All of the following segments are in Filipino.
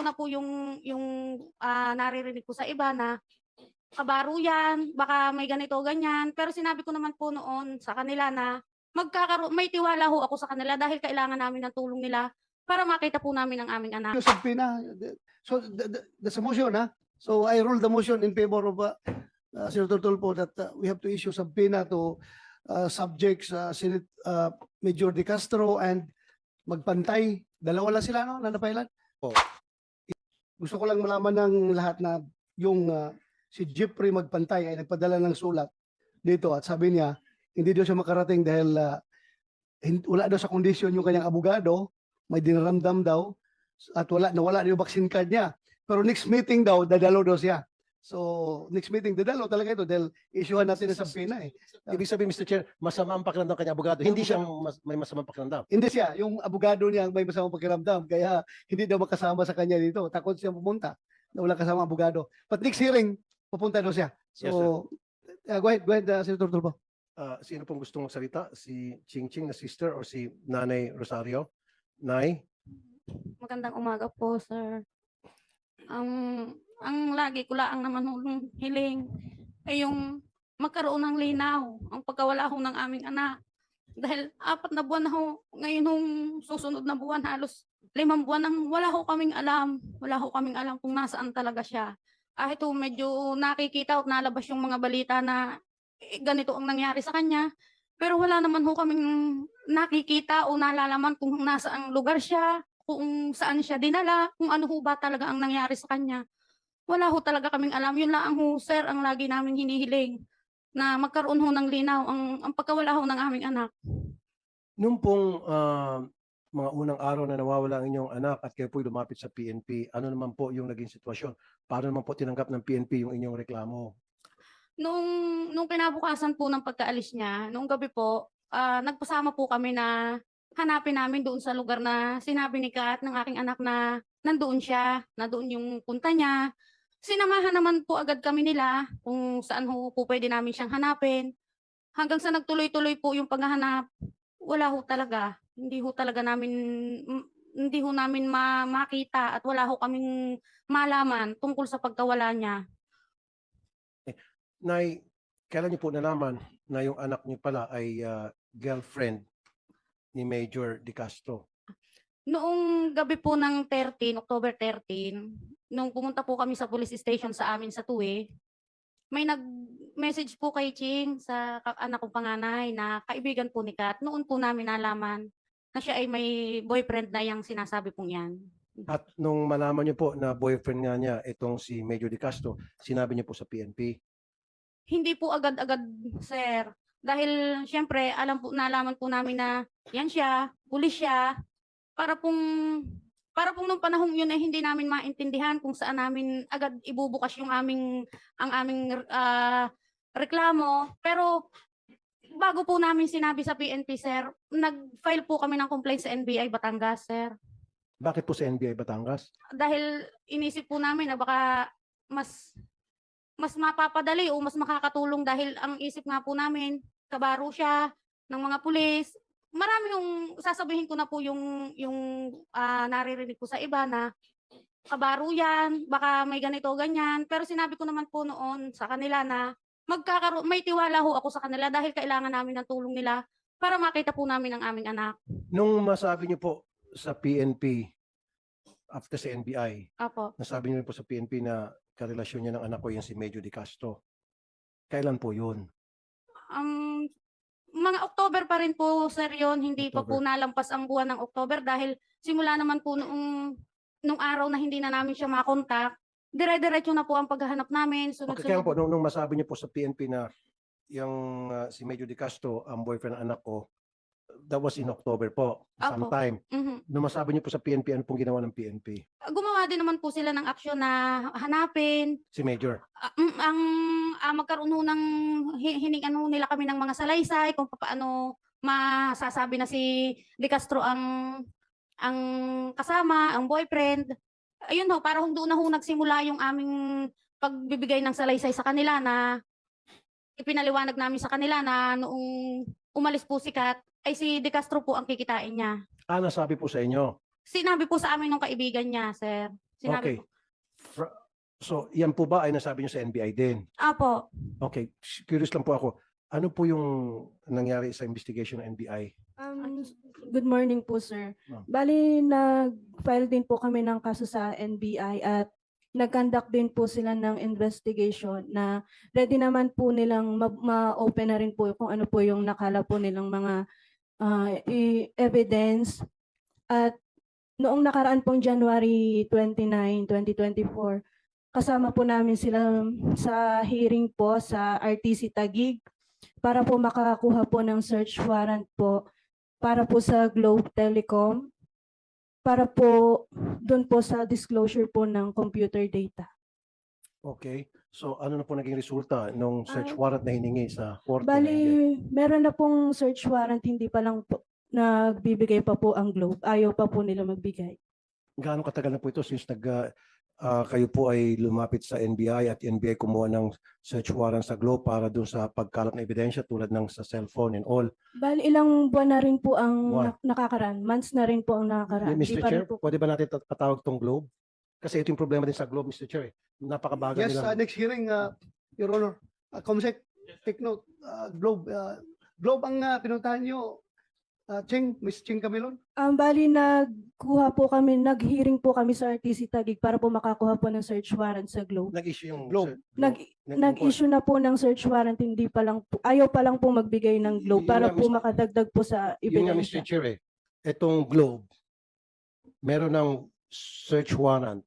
ko na po yung yung ah, naririnig ko sa iba na kabaro yan, baka may ganito ganyan. Pero sinabi ko naman po noon sa kanila na magkakaroon may tiwala ho ako sa kanila dahil kailangan namin ng tulong nila para makita po namin ang aming anak. Yung subpoena. So the, the, that's a motion, ha? So I rule the motion in favor of uh, uh, Senator Tulfo that uh, we have to issue subpoena to uh, subjects uh, Senate uh, Major De Castro and magpantay. Dalawa lang sila, no? Na napailan? Gusto ko lang malaman ng lahat na yung uh, si Jeffrey magpantay ay nagpadala ng sulat dito at sabi niya hindi daw siya makarating dahil uh, wala daw sa kondisyon yung kanyang abogado, may dinaramdam daw at wala nawala na yung vaccine card niya. Pero next meeting daw, dadalo daw siya. So, next meeting, dadalo talaga ito dahil issuehan natin ng subpoena eh. Ibig sabihin, Mr. Chair, masama ang pakiramdam kanya abogado. Hindi siya mas, may masamang pakiramdam. Hindi siya, yung abogado niya ang may masamang pakiramdam. Kaya hindi daw makasama sa kanya dito. Takot siya pumunta na wala kasama abogado. But next hearing, pupunta daw siya. So, Yes, sir. uh, go ahead, go ahead, uh, Senator Tulfo. Ah, sino pong gustong magsalita? Si Ching Ching na sister or si Nanay Rosario? Nay? Magandang umaga po, sir. Ang ang lagi ko lang naman hong hiling ay yung magkaroon ng linaw ang pagkawala ho ng aming anak. Dahil apat na buwan na ho, ngayon hong susunod na buwan, halos limang buwan nang wala ho kaming alam. Wala ho kaming alam kung nasaan talaga siya. Kahit ho medyo nakikita at nalabas yung mga balita na eh, ganito ang nangyari sa kanya. Pero wala naman ho kaming nakikita o nalalaman kung nasaan lugar siya, kung saan siya dinala, kung ano ho ba talaga ang nangyari sa kanya. Wala ho talaga kaming alam. Yun lang ho, sir, ang lagi namin hinihiling na magkaroon ho ng linaw ang, ang pagkawala ho ng aming anak. Nung pong ah, mga unang araw na nawawala ang inyong anak at kayo po'y lumapit sa PNP, ano naman po yung naging sitwasyon? Paano naman po tinanggap ng PNP yung inyong reklamo? Nung, nung kinabukasan po ng pagkaalis niya, nung gabi po, ah, nagpasama po kami na hanapin namin doon sa lugar na sinabi ni Kat ng aking anak na nandoon siya, na doon yung punta niya. Sinamahan naman po agad kami nila kung saan ho po pwede namin siyang hanapin. Hanggang sa nagtuloy-tuloy po yung paghahanap, wala ho talaga. Hindi ho talaga namin, hindi ho namin ma- makita at wala ho kaming malaman tungkol sa pagkawala niya. Nay, kailan niyo po nalaman na yung anak niyo pala ay ah, girlfriend ni Major De Castro? Noong gabi po ng 13, October 13, nung pumunta po kami sa police station sa amin sa Tuwi, may nag-message po kay Ching sa ka- anak kong panganay na kaibigan po ni Kat. Noon po namin nalaman na siya ay may boyfriend na yung sinasabi pong yan. At nung malaman niyo po na boyfriend nga niya itong si Major De Castro, sinabi niyo po sa PNP. Hindi po agad-agad, sir. Dahil syempre, alam po, nalaman po namin na yan siya, pulis siya. Para pong, para pong nung panahong yun ay hindi namin maintindihan kung saan namin agad ibubukas yung aming, ang aming ah, reklamo. Pero bago po namin sinabi sa PNP, sir, nag-file po kami ng complaint sa NBI Batangas, sir. Bakit po sa NBI Batangas? Dahil inisip po namin na baka mas mas mapapadali o mas makakatulong dahil ang isip nga po namin, kabaro siya ng mga pulis. Marami yung sasabihin ko na po yung yung ah, naririnig ko sa iba na kabaro yan, baka may ganito ganyan. Pero sinabi ko naman po noon sa kanila na magkakaroon may tiwala ho ako sa kanila dahil kailangan namin ng tulong nila para makita po namin ang aming anak. Nung masabi niyo po sa PNP after sa NBI, Apo. nasabi niyo po sa PNP na karelasyon niya ng anak ko yung si Major De Castro. Kailan po yun? Um, mga October pa rin po, sir, yun. Hindi pa po October. nalampas ang buwan ng October dahil simula naman po noong nung araw na hindi na namin siya makontak, dire-diretso na po ang paghahanap namin. Okay, kaya po, nung, nung masabi niyo po sa PNP na yung ah, si Major De Castro, ang boyfriend ng anak ko, that was in October po, sometime. Mhm. Nung masabi niyo po sa PNP, ano pong ginawa ng PNP? Gumawa din naman po sila ng aksyon na hanapin. Si Major. Ah, mm, ang ah, magkaroon ho ng hi- hiningan ho nila kami ng mga salaysay kung paano masasabi na si De Castro ang ang kasama, ang boyfriend. Ayun ho, para hong doon na ho nagsimula yung aming pagbibigay ng salaysay sa kanila na ipinaliwanag namin sa kanila na noong umalis po si Kat, ay si De Castro po ang kikitain niya. Ah, nasabi po sa inyo. Sinabi po sa amin ng kaibigan niya, sir. Sinabi Okay. Fra- So, yan po ba ay nasabi niyo sa NBI din? Apo, Okay, curious lang po ako. Ano po yung nangyari sa investigation ng NBI? Um, good morning po, sir. Ma'am. Bali, nag-file din po kami ng kaso sa NBI at nag-conduct din po sila ng investigation na ready naman po nilang ma- ma-open na rin po kung ano po yung nakala po nilang mga i- evidence. At noong nakaraan pong January 29, 2024, kasama po namin sila sa hearing po sa RTC Tagig para po makakakuha po ng search warrant po para po sa Globe Telecom para po doon po sa disclosure po ng computer data. Okay. So, ano na po naging resulta nung search Ah, warrant na hiningi sa korte? Bali, meron na pong search warrant, hindi pa lang po nagbibigay pa po ang Globe. Ayaw pa po nila magbigay. Gaano katagal na po ito since nag, ah, ah, kayo po ay lumapit sa NBI at NBI kumuha ng search warrant sa Globe para dun sa pagkalat ng ebidensya tulad ng sa cellphone and all. Bali, ilang buwan na rin po ang Buwan. nak- nakakaraan. Months na rin po ang nakakaraan. Mr. Di pa Chair, po- pwede ba natin tat- patawag tong Globe? Kasi ito yung problema din sa Globe, Mr. Chair. eh. Napakabagal Yes, uh, nila. next hearing, uh, Your Honor. Uh, Comsec, take note, uh, Globe, uh, Globe ang uh, pinuntahan nyo, uh, Ching, Miss Ching Camilon. Ang bali, nagkuha po kami, nag-hearing po kami sa RTC Tagig para po makakuha po ng search warrant sa Globe. Nag-issue yung Globe. sir- Nag, nag- nag-issue na po ng search warrant, hindi pa lang po, ayaw pa lang po magbigay ng Globe Yun para nga, po Mr. makadagdag po sa Yun nga, Mr. ebidensya. Chair, eh. Itong Globe, meron ng search warrant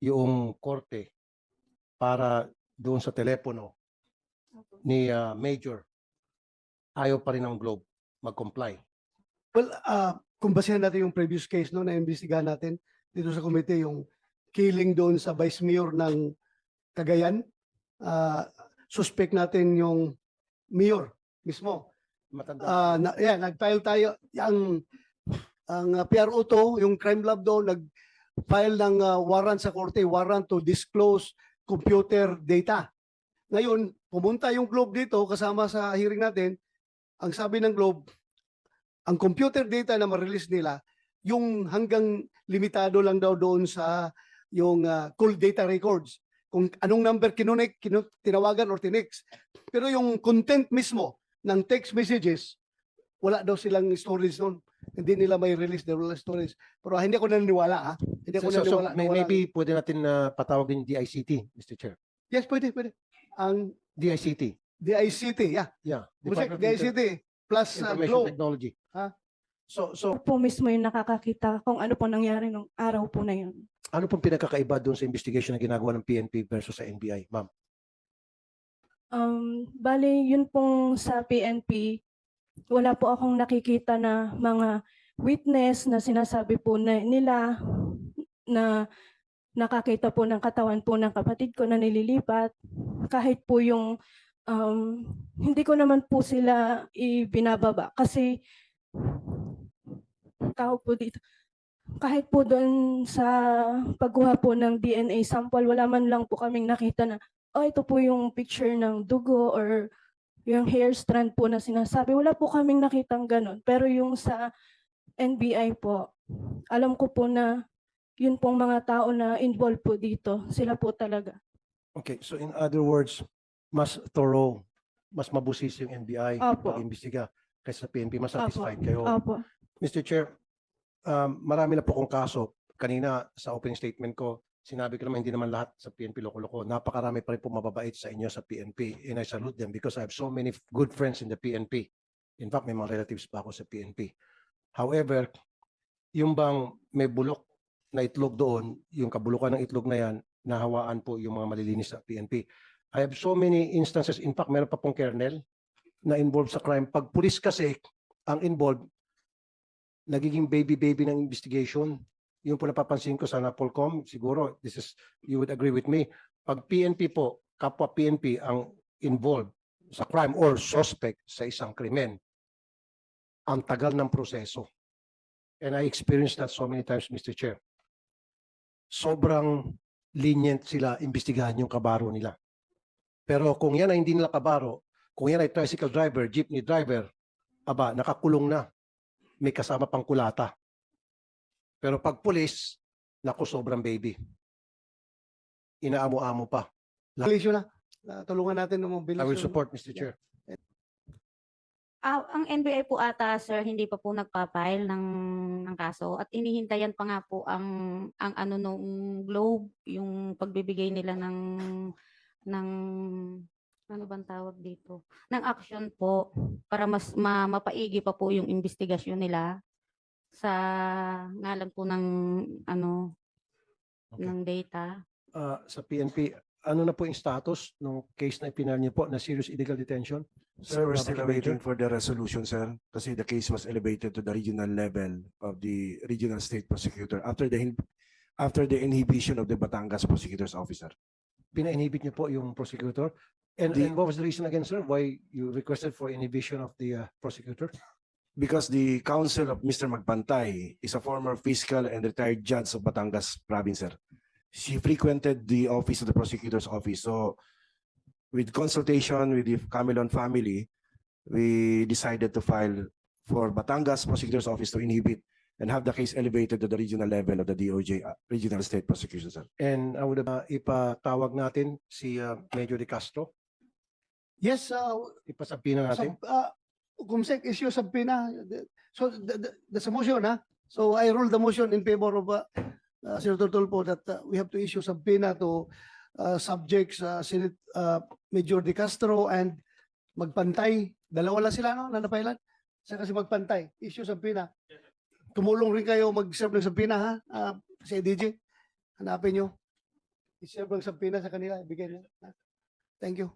yung korte para doon sa telepono ni ah, Major. Ayaw pa rin ng Globe mag-comply. Well, uh, kung basehan natin yung previous case no, na imbestigahan natin dito sa komite, yung killing doon sa Vice Mayor ng Cagayan, uh, suspect natin yung mayor mismo. Matanda. Ah, na, yeah, nag-file tayo ang ang uh, PRO to, yung crime lab doon nag-file ng ah, warrant sa korte, warrant to disclose computer data. Ngayon, pumunta yung Globe dito kasama sa hearing natin. Ang sabi ng Globe, ang computer data na ma-release nila, yung hanggang limitado lang daw doon sa yung ah, call data records. Kung anong number kinunik, kinu- tinawagan or tinext. Pero yung content mismo, ng text messages, wala daw silang storage noon. Hindi nila may release the wala storage. Pero hindi ako naniniwala ha. Hindi ako So, so, so, naniniwala. may, na wala. maybe pwede natin na patawag din DICT, Mr. Chair. Yes, pwede, pwede. Ang DICT. DICT, yeah. Yeah. Musik, Department of Inter- DICT plus uh, Information Globe. Technology. Ha? So, so po mismo yung nakakakita kung ano po nangyari nung araw po na yun. ano pong pinagkakaiba doon sa investigation na ginagawa ng PNP versus sa NBI, ma'am? Um, bali, yun pong sa PNP, wala po akong nakikita na mga witness na sinasabi po na nila na nakakita po ng katawan po ng kapatid ko na nililipat. Kahit po yung um, hindi ko naman po sila ibinababa kasi tao po dito. Kahit po doon sa pagkuha po ng DNA sample, wala man lang po kaming nakita na oh, ito po yung picture ng dugo or yung hair strand po na sinasabi. Wala po kaming nakitang ganun. Pero yung sa NBI po, alam ko po na yun pong mga tao na involved po dito, sila po talaga. Okay, so in other words, mas thorough, mas mabusis yung NBI Opo. pag-imbestiga kaysa sa PNP. Mas satisfied kayo. Opo. Mr. Chair, um, marami na po kong kaso. Kanina sa opening statement ko, sinabi ko naman hindi naman lahat sa PNP loko-loko. Napakarami pa rin po mababait sa inyo sa PNP. And I salute them because I have so many good friends in the PNP. In fact, may mga relatives pa ako sa PNP. However, yung bang may bulok na itlog doon, yung kabulukan ng itlog na yan, nahawaan po yung mga malilinis sa PNP. I have so many instances, in fact, meron pa pong kernel na involved sa crime. Pag pulis kasi ang involved, nagiging baby-baby ng investigation. Yung po napapansin ko sa Napolcom, siguro, this is, you would agree with me. Pag PNP po, kapwa PNP ang involved sa crime or suspect sa isang krimen, ang tagal ng proseso. And I experienced that so many times, Mr. Chair. Sobrang lenient sila imbestigahan yung kabaro nila. Pero kung yan ay hindi nila kabaro, kung yan ay tricycle driver, jeepney driver, aba, nakakulong na may kasama pang kulata. Pero pag pulis, Naku, sobrang baby. Inaamo-amo pa. Issue na. Ah, tulungan natin ng I will support, Mr. Chair. Ah, ang NBI po ata, sir, hindi pa po nagpa-file ng, ng kaso at inihintayan pa nga po ang, ang ano nung Globe, yung pagbibigay nila ng, ng, ano bang tawag dito? Ng action po para mas ma, mapaigi pa po yung investigasyon nila sa ngalan po ng ano Okay. ng data. Ah, sa PNP, ano na po yung status ng case na ipinal niyo po na serious illegal detention? Sir, we're still Major? waiting for the resolution, sir, kasi the case was elevated to the regional level of the regional state prosecutor after the after the inhibition of the Batangas prosecutor's officer. Pina-inhibit niyo po yung prosecutor? And, The- and what was the reason again, sir, why you requested for inhibition of the uh, prosecutor? Because the counsel of Mr. Magpantay is a former fiscal and retired judge of Batangas province, sir. She frequented the office of the prosecutor's office. So with consultation with the Camelon family, we decided to file for Batangas prosecutor's office to inhibit and have the case elevated to the regional level of the DOJ, uh, regional state prosecution, sir. And I would uh, ipatawag natin si uh, Major De Castro. Yes, uh, Ipasabina natin. Sub, uh, Kumsek, issue subpoena. The- So the, the, that's a motion, ha? So I rule the motion in favor of uh, uh, Senator Tulfo that uh, we have to issue subpoena to uh, subjects uh, Senate uh, Major De Castro and Magpantay. Dalawa lang sila, no? Na napailan. Saka si Magpantay. Issue subpoena. Tumulong rin kayo mag-serve ng subpoena, ha? Uh, si DJ. Hanapin nyo. I-serve ng subpoena sa kanila. Ibigay nyo. ha? Thank you.